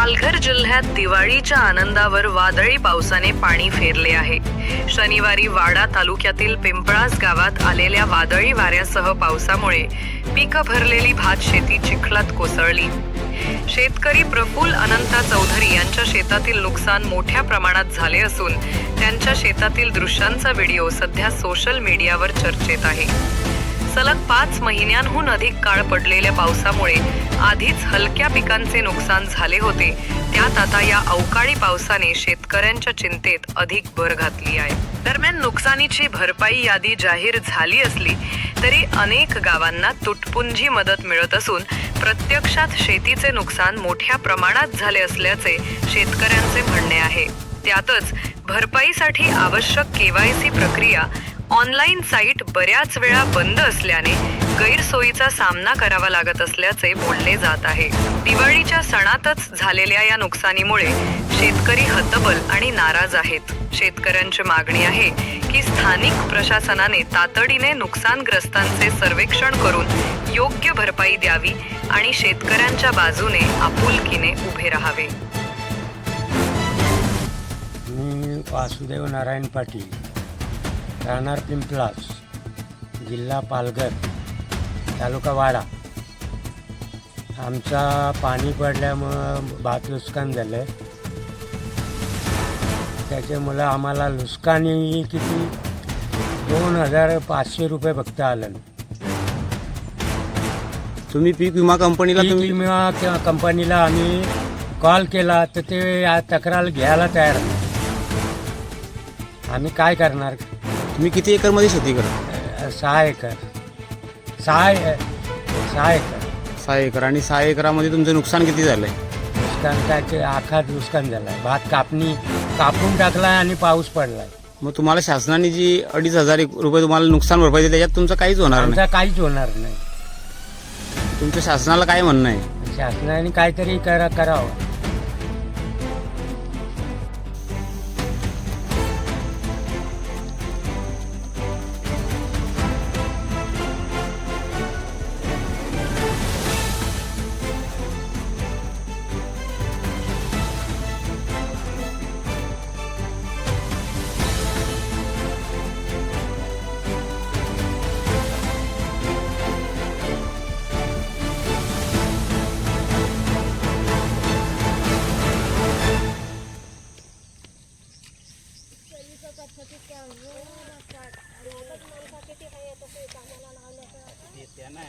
पालघर जिल्ह्यात दिवाळीच्या आनंदावर वादळी पावसाने पाणी फेरले आहे. शनिवारी वाडा तालुक्यातील पिंपळास गावात आलेल्या वादळी वाऱ्यासह पावसामुळे पिकं भरलेली भात शेती चिखलात कोसळली. शेतकरी प्रफुल अनंता चौधरी यांच्या शेतातील नुकसान मोठ्या प्रमाणात झाले असून त्यांच्या शेतातील दृश्यांचा व्हिडिओ सध्या सोशल मीडियावर चर्चेत आहे. सलग पाच महिन्यांहून अधिक काळ पडलेल्या पावसामुळे आधीच हलक्या पिकांचे नुकसान झाले होते. त्यात आता या अवकाळी पावसाने शेतकऱ्यांच्या चिंतेत अधिक भर घातली आहे. दरम्यान नुकसानीची भरपाई यादी जाहीर झाली असली तरी अनेक गावांना तुटपुंजी मदत मिळत असून प्रत्यक्षात शेतीचे नुकसान मोठ्या प्रमाणात झाले असल्याचे शेतकऱ्यांचे म्हणणे आहे. त्यातच भरपाईसाठी आवश्यक केवायसी प्रक्रिया ऑनलाईन साईट बऱ्याच वेळा बंद असल्याने गैरसोयीचा सामना करावा लागत असल्याचे बोलले जात आहे. दिवाळीच्या सणातच झालेल्या या नुकसानीमुळे शेतकरी हतबल आणि नाराज आहेत. शेतकऱ्यांची मागणी आहे की स्थानिक प्रशासनाने तातडीने नुकसानग्रस्तांचे सर्वेक्षण करून योग्य भरपाई द्यावी आणि शेतकऱ्यांच्या बाजूने आपुलकीने उभे राहावे. मी वासुदेव नारायण पाटील राहणार पिंपलास जिल्हा पालघर. तालुका वाडा. आमचा पाणी पडल्यामुळं भात नुकसान झालं आहे त्याच्यामुळं आम्हाला नुकसानी किती? दोन हजार पाचशे रुपये फक्त आलं. तुम्ही पीक विमा कंपनीला पीक तुम्ही विमा किंवा कंपनीला आम्ही कॉल केला तर ते या तक्रार घ्यायला तयार नाही आम्ही काय करणार? तुम्ही किती एकरमध्ये शेती करा अ, सहा एकर. सहा सहा एकर. सहा एकर. आणि सहा एकरामध्ये तुमचं नुकसान किती झालंय? नुकसान काय ते आखात नुकसान झालाय. भात कापणी कापून टाकलाय आणि पाऊस पडलाय. मग तुम्हाला शासनाने जी अडीच हजार एक रुपये तुम्हाला नुकसान भरपाई दिली त्याच्यात तुमचं काहीच होणार आमचा नाही काहीच होणार नाही. तुमच्या शासनाला काय म्हणणं आहे? शासनाने काहीतरी करा करावं. ไหน